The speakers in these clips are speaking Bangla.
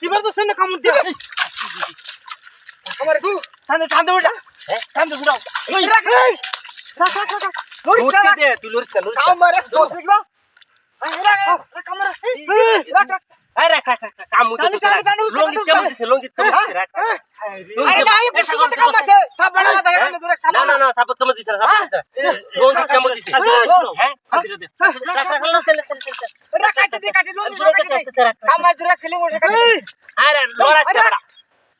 কি বার তো সামনে কামড় দিয়ে না না না সাপোর্ট কেমন দিছে সাপোর্ট লোন কেমন দিছে হ্যাঁ আসলে দে আরে লড়া কেডা লড়া লে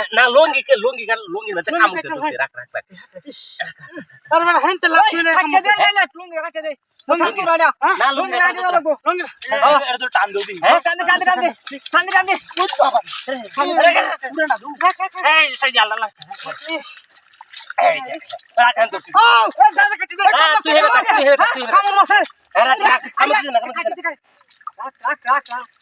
ছুড়েতেছি না লঙ্গি কে লঙ্গি গান লঙ্গি না কাম করতে রাখ রাখ রাখ না লঙ্গি এটা তো টান দিবি হ্যাঁ এই সাইড আল্লাহ এই রাখ আন তোর হ্যাঁ তুই হেবে থাক তুই হেবে থাক তুই হেবে থাক রাখ রাখ কাম দিছ না কাম দিছ না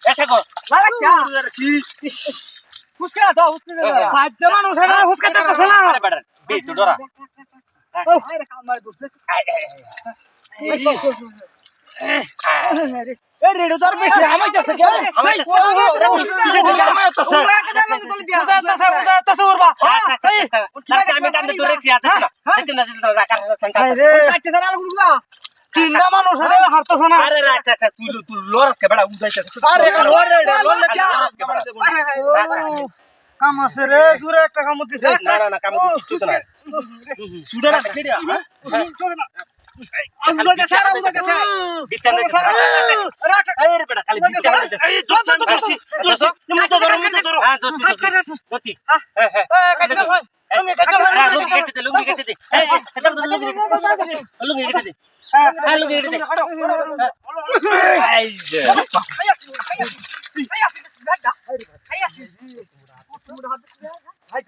এসে গো আরে বেটা বে তুই ডরা আমি জানতে তোর রেখছি আছে না সেটা না সেটা রাখ রাখ তিনটা মানুষ হারতেছে না আরে রাখ রাখ তুই তুই লড়স কে বেটা উঠাইছে কাম আছে রে জুরে একটা কাম দিছে না না না কাম কিছু না সুডা না কেডিয়া বিতান আরে বেটা খালি বিতান এই দোস্ত দোস্ত দোস্ত তুমি তো ধরো তুমি তো ধরো হ্যাঁ দোস্ত দোস্ত দোস্ত হ্যাঁ হ্যাঁ লুঙ্গি কেটে দে লুঙ্গি কেটে দে এই এটা তো লুঙ্গি লুঙ্গি কেটে দে হ্যাঁ লুঙ্গি কেটে দে এই যে হাই